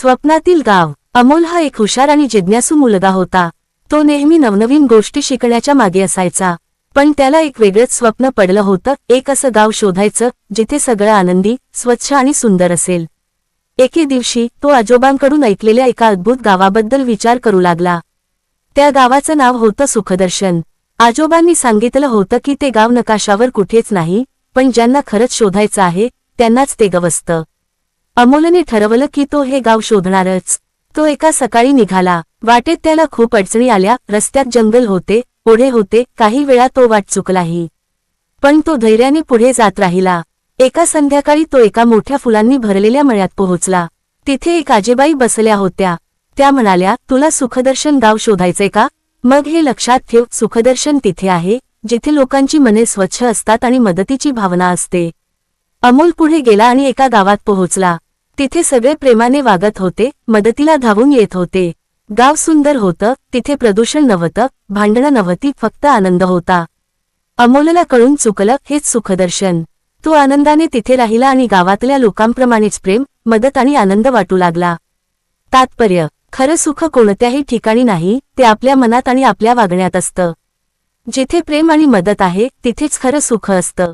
स्वप्नातील गाव. अमोल हा एक हुशार आणि जिज्ञासू मुलगा होता. तो नेहमी नवनवीन गोष्टी शिकण्याच्या मागे असायचा. पण त्याला एक वेगळंच स्वप्न पडलं होतं. एक असं गाव शोधायचं जिथे सगळं आनंदी स्वच्छ आणि सुंदर असेल. एके दिवशी तो आजोबांकडून ऐकलेल्या एका अद्भुत गावाबद्दल विचार करू लागला. त्या गावाचं नाव होतं सुखदर्शन. आजोबांनी सांगितलं होतं की ते गाव नकाशावर कुठेच नाही पण ज्यांना खरंच शोधायचं आहे त्यांनाच ते गवसतं. अमोलने ठरवलं की तो हे गाव शोधणारच. तो एका सकाळी निघाला. वाटेत त्याला खूप अडचणी आल्या. रस्त्यात जंगल होते ओढे होते काही वेळा तो वाट चुकलाही. पण तो धैर्याने पुढे जात राहिला. एका संध्याकाळी तो एका मोठ्या फुलांनी भरलेल्या मळ्यात पोहोचला. तिथे एक आजेबाई बसल्या होत्या. त्या म्हणाल्या तुला सुखदर्शन गाव शोधायचंय का? मग हे लक्षात ठेव सुखदर्शन तिथे आहे जिथे लोकांची मने स्वच्छ असतात आणि मदतीची भावना असते. अमोल पुढे गेला आणि एका गावात पोहोचला. तिथे सगळे प्रेमाने वागत होते मदतीला धावून येत होते. गाव सुंदर होतं तिथे प्रदूषण नव्हतं भांडणं नव्हती फक्त आनंद होता. अमोलला कळून चुकलं हेच सुखदर्शन. तो आनंदाने तिथे राहिला आणि गावातल्या लोकांप्रमाणेच प्रेम मदत आणि आनंद वाटू लागला. तात्पर्य खरं सुख कोणत्याही ठिकाणी नाही ते आपल्या मनात आणि आपल्या वागण्यात असतं. जिथे प्रेम आणि मदत आहे तिथेच खरं सुख असतं.